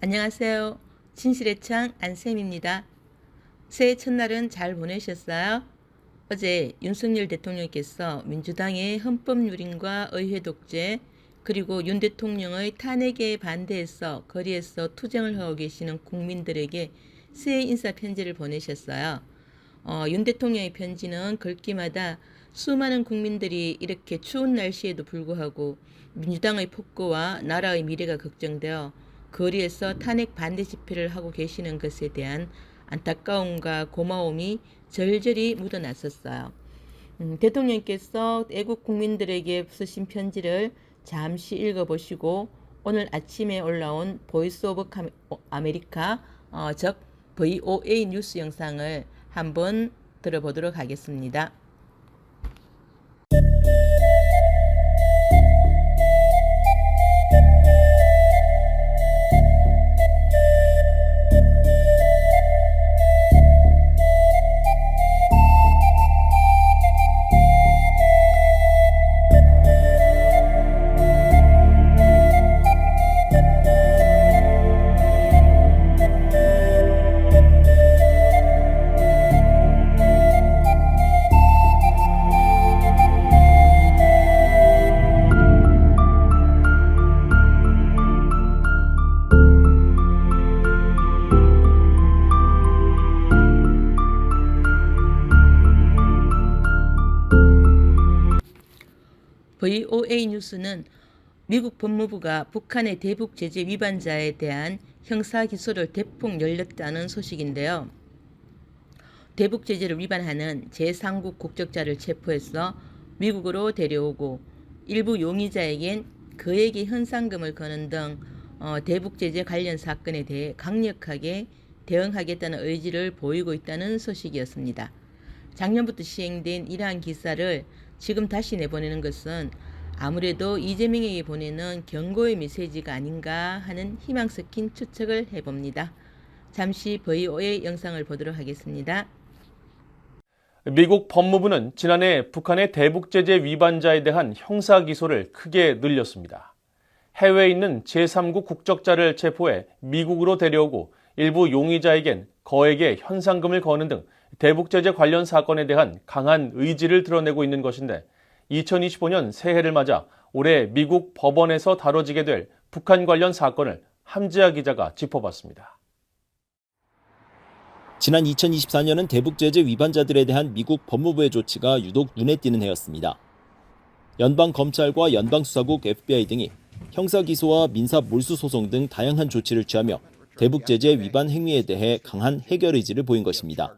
안녕하세요. 진실의 창 안쌤입니다. 새해 첫날은 잘 보내셨어요? 어제 윤석열 대통령께서 민주당의 헌법 유린과 의회 독재 그리고 윤 대통령의 탄핵에 반대해서 거리에서 투쟁을 하고 계시는 국민들에게 새해 인사 편지를 보내셨어요. 어, 윤 대통령의 편지는 글귀마다 수많은 국민들이 이렇게 추운 날씨에도 불구하고 민주당의 폭거와 나라의 미래가 걱정되어 거리에서 탄핵 반대 집회를 하고 계시는 것에 대한 안타까움과 고마움이 절절히 묻어났었어요. 음, 대통령께서 애국 국민들에게 쓰신 편지를 잠시 읽어보시고 오늘 아침에 올라온 보이스 오브 아메리카 어, 즉 VOA 뉴스 영상을 한번 들어보도록 하겠습니다. VOA 뉴스는 미국 법무부가 북한의 대북 제재 위반자에 대한 형사 기소를 대폭 열렸다는 소식인데요. 대북 제재를 위반하는 제3국 국적자를 체포해서 미국으로 데려오고 일부 용의자에겐 그에게 현상금을 거는 등 어, 대북 제재 관련 사건에 대해 강력하게 대응하겠다는 의지를 보이고 있다는 소식이었습니다. 작년부터 시행된 이러한 기사를 지금 다시 내보내는 것은 아무래도 이재명에게 보내는 경고의 메시지가 아닌가 하는 희망 섞인 추측을 해봅니다. 잠시 VOA 영상을 보도록 하겠습니다. 미국 법무부는 지난해 북한의 대북제재 위반자에 대한 형사 기소를 크게 늘렸습니다. 해외에 있는 제3국 국적자를 체포해 미국으로 데려오고 일부 용의자에겐 거액의 현상금을 거는 등 대북제재 관련 사건에 대한 강한 의지를 드러내고 있는 것인데 2025년 새해를 맞아 올해 미국 법원에서 다뤄지게 될 북한 관련 사건을 함지아 기자가 짚어봤습니다. 지난 2024년은 대북제재 위반자들에 대한 미국 법무부의 조치가 유독 눈에 띄는 해였습니다. 연방검찰과 연방수사국 FBI 등이 형사기소와 민사 몰수소송 등 다양한 조치를 취하며 대북제재 위반 행위에 대해 강한 해결 의지를 보인 것입니다.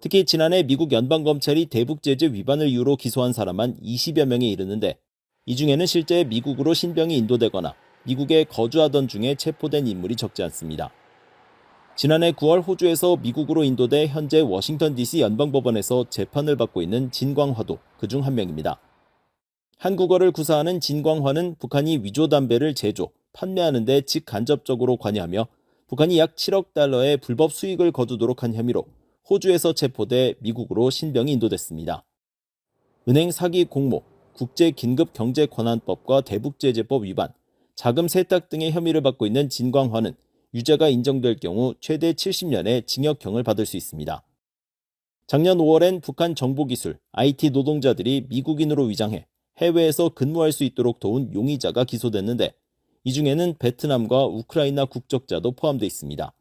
특히 지난해 미국 연방검찰이 대북제재 위반을 이유로 기소한 사람만 20여 명에 이르는데 이 중에는 실제 미국으로 신병이 인도되거나 미국에 거주하던 중에 체포된 인물이 적지 않습니다. 지난해 9월 호주에서 미국으로 인도돼 현재 워싱턴 DC 연방법원에서 재판을 받고 있는 진광화도 그 중 한 명입니다. 한국어를 구사하는 진광화는 북한이 위조 담배를 제조, 판매하는 데 직간접적으로 관여하며 북한이 약 7억 달러의 불법 수익을 거두도록 한 혐의로 호주에서 체포돼 미국으로 신병이 인도됐습니다. 은행 사기 공모, 국제 긴급 경제 권한법과 대북 제재법 위반, 자금 세탁 등의 혐의를 받고 있는 진광화는 유죄가 인정될 경우 최대 70년의 징역형을 받을 수 있습니다. 작년 5월엔 북한 정보기술, IT 노동자들이 미국인으로 위장해 해외에서 근무할 수 있도록 도운 용의자가 기소됐는데 이 중에는 베트남과 우크라이나 국적자도 포함되어 있습니다.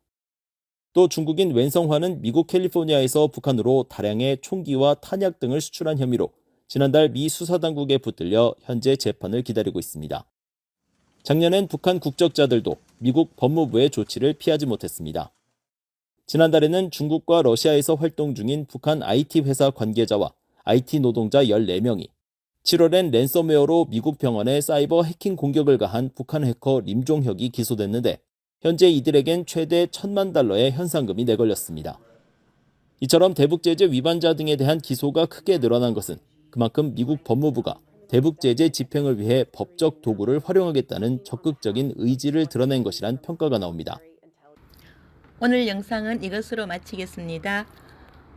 또 중국인 웬성화는 미국 캘리포니아에서 북한으로 다량의 총기와 탄약 등을 수출한 혐의로 지난달 미 수사당국에 붙들려 현재 재판을 기다리고 있습니다. 작년엔 북한 국적자들도 미국 법무부의 조치를 피하지 못했습니다. 지난달에는 중국과 러시아에서 활동 중인 북한 IT 회사 관계자와 IT 노동자 14명이 7월엔 랜섬웨어로 미국 병원에 사이버 해킹 공격을 가한 북한 해커 림종혁이 기소됐는데 현재 이들에겐 최대 1천만 달러의 현상금이 내걸렸습니다. 이처럼 대북제재 위반자 등에 대한 기소가 크게 늘어난 것은 그만큼 미국 법무부가 대북제재 집행을 위해 법적 도구를 활용하겠다는 적극적인 의지를 드러낸 것이란 평가가 나옵니다. 오늘 영상은 이것으로 마치겠습니다.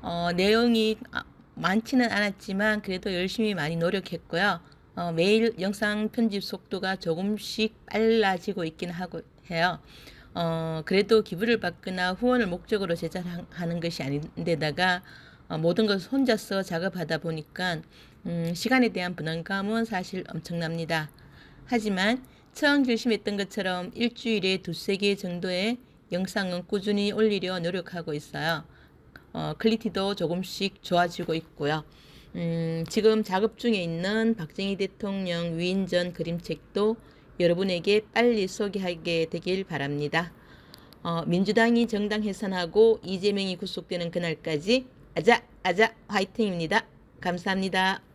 어, 내용이 아, 많지는 않았지만 그래도 열심히 많이 노력했고요. 어, 매일 영상 편집 속도가 조금씩 빨라지고 있긴 하고 해요. 어, 그래도 기부를 받거나 후원을 목적으로 제작하는 것이 아닌데다가 어, 모든 것을 혼자서 작업하다 보니까 음, 시간에 대한 부담감은 사실 엄청납니다. 하지만 처음 결심했던 것처럼 일주일에 두세 개 정도의 영상은 꾸준히 올리려 노력하고 있어요. 어, 퀄리티도 조금씩 좋아지고 있고요. 음, 지금 작업 중에 있는 박정희 대통령 위인전 그림책도 여러분에게 빨리 소개하게 되길 바랍니다. 어, 민주당이 정당 해산하고 이재명이 구속되는 그날까지 아자 아자 화이팅입니다. 감사합니다.